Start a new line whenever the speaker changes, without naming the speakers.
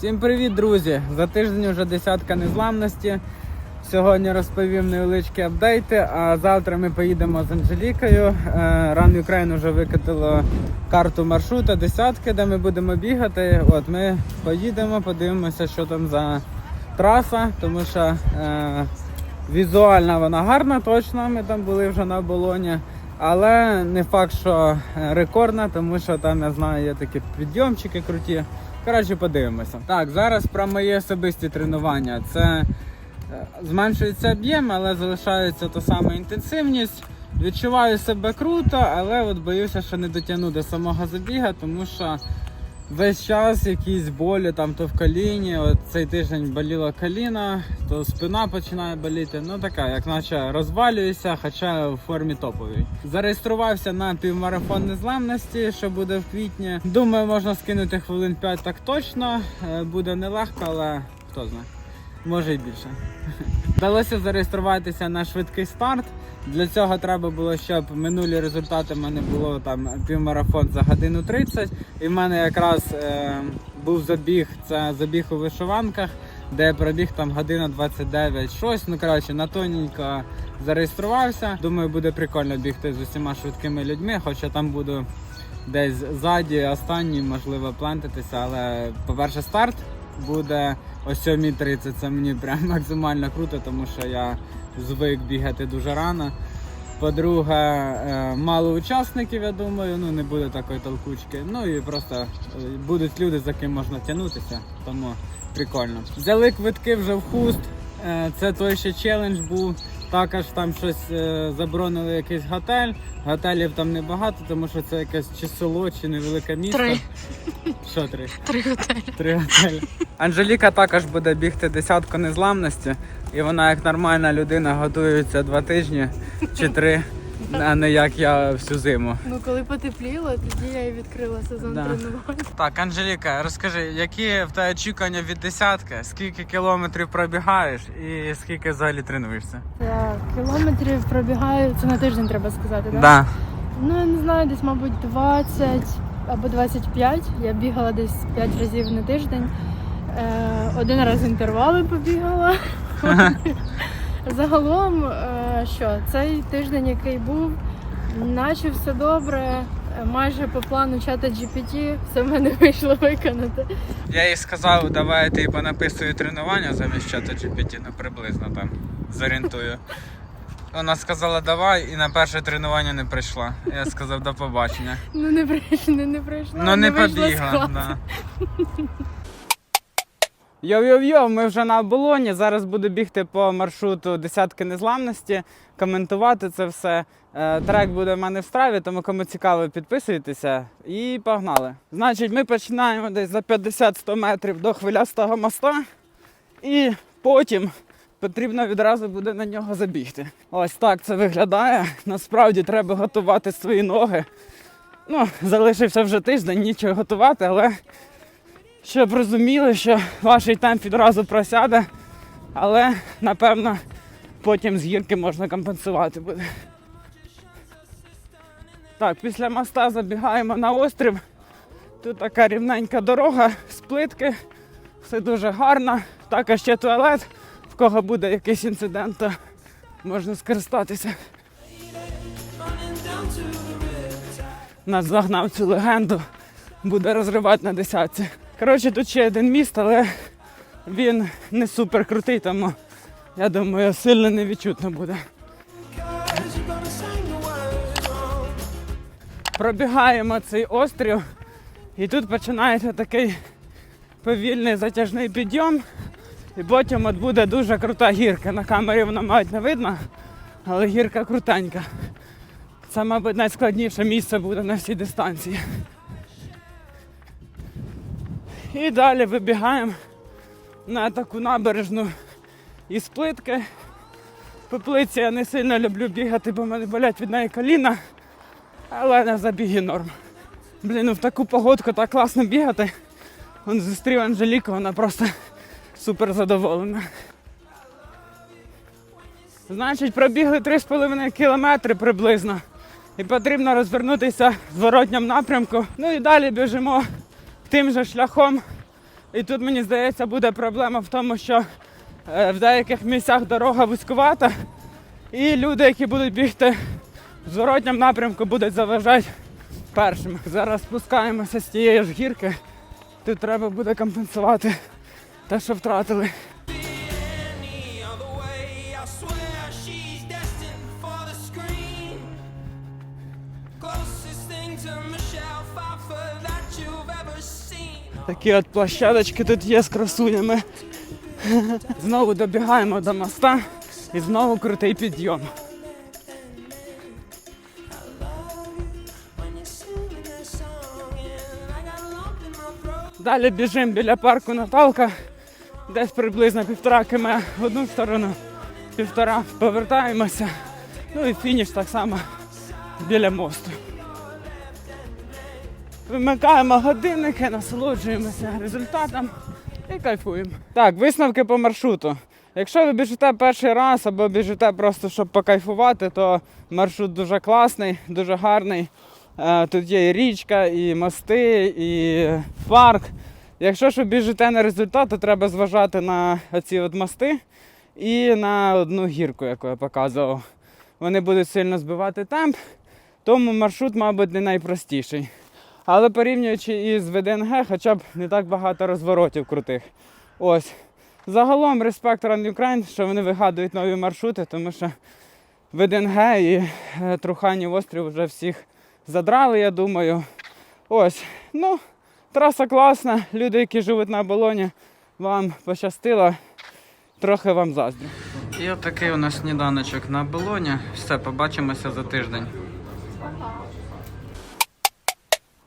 Всім привіт, друзі! За тиждень вже десятка незламності. Сьогодні розповім невеличкі апдейти, а завтра ми поїдемо з Анжелікою. Е, Run Ukraine вже викатило карту маршрута десятки, де ми будемо бігати. От ми поїдемо, подивимося, що там за траса, тому що е, візуально вона гарна, точно. Ми там були вже на оболоні. Але не факт, що е, рекордна, тому що там я знаю, є такі підйомчики круті. Коротше, подивимося. Так, зараз про мої особисті тренування. Це е, зменшується об'єм, але залишається та сама інтенсивність. Відчуваю себе круто, але от боюся, що не дотягну до самого забіга, тому що весь час якісь болі там то в коліні. От цей тиждень боліла коліна, то спина починає боліти. Ну така, як наче розвалююся, хоча в формі топовій. Зареєструвався на півмарафон незламності, що буде в квітні. Думаю, можна скинути хвилин 5 так точно. Е, Буде нелегко, але хто знає. Може і більше. Вдалося зареєструватися на швидкий старт. Для цього треба було, щоб минулі результати в мене було там півмарафон за годину 30. І в мене якраз е, був забіг, це забіг у вишиванках, де я пробіг там година 29 щось. Ну коротше, на тоненько зареєструвався. Думаю, буде прикольно бігти з усіма швидкими людьми, хоча там буду десь ззаді, останній, можливо, плентатися, але по-перше, старт буде о 7.30. Це мені прям максимально круто, тому що я звик бігати дуже рано. По-друге, е, мало учасників, я думаю, ну не буде такої толкучки. Ну і просто е, будуть люди, за ким можна тягнутися, тому прикольно. Взяли квитки вже в хуст. Е, Це той ще челендж був. Також там щось е, заборонили якийсь готель. Готелів там небагато, тому що це якесь чи село, чи невелике місто.
Три.
Що три?
Три готелі.
Три готелі. Анжеліка також буде бігти десятку незламності, і вона як нормальна людина готується два тижні чи три, а не як я всю зиму.
Ну коли потепліло, тоді я і відкрила сезон
Да.
тренувань.
Так, Анжеліка, розкажи, які в тебе очікування від десятки? Скільки кілометрів пробігаєш і скільки взагалі тренуєшся?
Так, кілометрів пробігаю, це на тиждень треба сказати, так?
Да.
Ну я не знаю, десь, мабуть, 20 або 25. Я бігала десь 5 разів на тиждень. Е, один раз інтервали побігала. Загалом, е, що цей тиждень, який був, наче все добре. е, Майже по плану чата GPT все в мене вийшло виконати.
Я їй сказав, давай я тобі понаписую тренування замість чата GPT, ну приблизно там зорієнтую. Вона сказала давай і на перше тренування не прийшла. Я сказав до побачення.
Ну не прийшла, не, не прийшла.
Ну не
з
побігла. Да. Йо-йо-йо, ми вже на оболоні. Зараз буду бігти по маршруту десятки незламності, коментувати це все. Е, Трек буде в мене в страві, тому кому цікаво, підписуйтеся і погнали. Значить, ми починаємо десь за 50-100 метрів до хвилястого моста, і потім потрібно відразу буде на нього забігти. Ось так це виглядає. Насправді треба готувати свої ноги. Ну, залишився вже тиждень, нічого готувати, але щоб розуміли, що ваш темп відразу просяде, але напевно потім з гірки можна компенсувати буде. Так, після моста забігаємо на острів. Тут така рівненька дорога з плитки, все дуже гарно. Також ще туалет. В кого буде якийсь інцидент, то можна скористатися. Нас загнав цю легенду, буде розривати на десятці. Коротше, тут ще один міст, але він не супер крутий, тому я думаю, сильно не відчутно буде. Пробігаємо цей острів, і тут починається такий повільний затяжний підйом. І потім от буде дуже крута гірка. На камері вона навіть не видно, але гірка крутенька. Це, мабуть, найскладніше місце буде на всій дистанції. І далі вибігаємо на таку набережну із плитки. По я не сильно люблю бігати, бо мене болять від неї коліна. Але на забіги норм. Блін, ну в таку погодку так класно бігати. Он зустрів Анжеліку, вона просто супер задоволена. Значить, пробігли 3,5 кілометри приблизно. І потрібно розвернутися в зворотньому напрямку. Ну і далі біжимо тим же шляхом І тут мені здається буде проблема в тому, що е, в деяких місцях дорога вузькувата, і люди, які будуть бігти в зворотньому напрямку, будуть заважати першими. Зараз спускаємося з тієї ж гірки. Тут треба буде компенсувати те, що втратили. Такі от площадочки тут є з красунями. Знову добігаємо до моста і знову крутий підйом. Далі біжимо біля парку Наталка, десь приблизно півтора км в одну сторону, півтора повертаємося. Ну і фініш так само біля мосту. Вимикаємо годинники, насолоджуємося результатом і кайфуємо. Так, висновки по маршруту. Якщо ви біжите перший раз або біжите просто щоб покайфувати, то маршрут дуже класний, дуже гарний. Е, Тут є і річка, і мости, і парк. Якщо ж ви біжите на результат, то треба зважати на оці от мости і на одну гірку, яку я показував. Вони будуть сильно збивати темп, тому маршрут, мабуть, не найпростіший. Але порівнюючи із ВДНГ, хоча б не так багато розворотів крутих. Ось. Загалом респект Run Ukraine, що вони вигадують нові маршрути, тому що ВДНГ і е, Труханів острів вже всіх задрали, я думаю. Ось. Ну, траса класна. Люди, які живуть на оболоні, вам пощастило. Трохи вам заздрю. І отакий у нас сніданочок на оболоні. Все, побачимося за тиждень.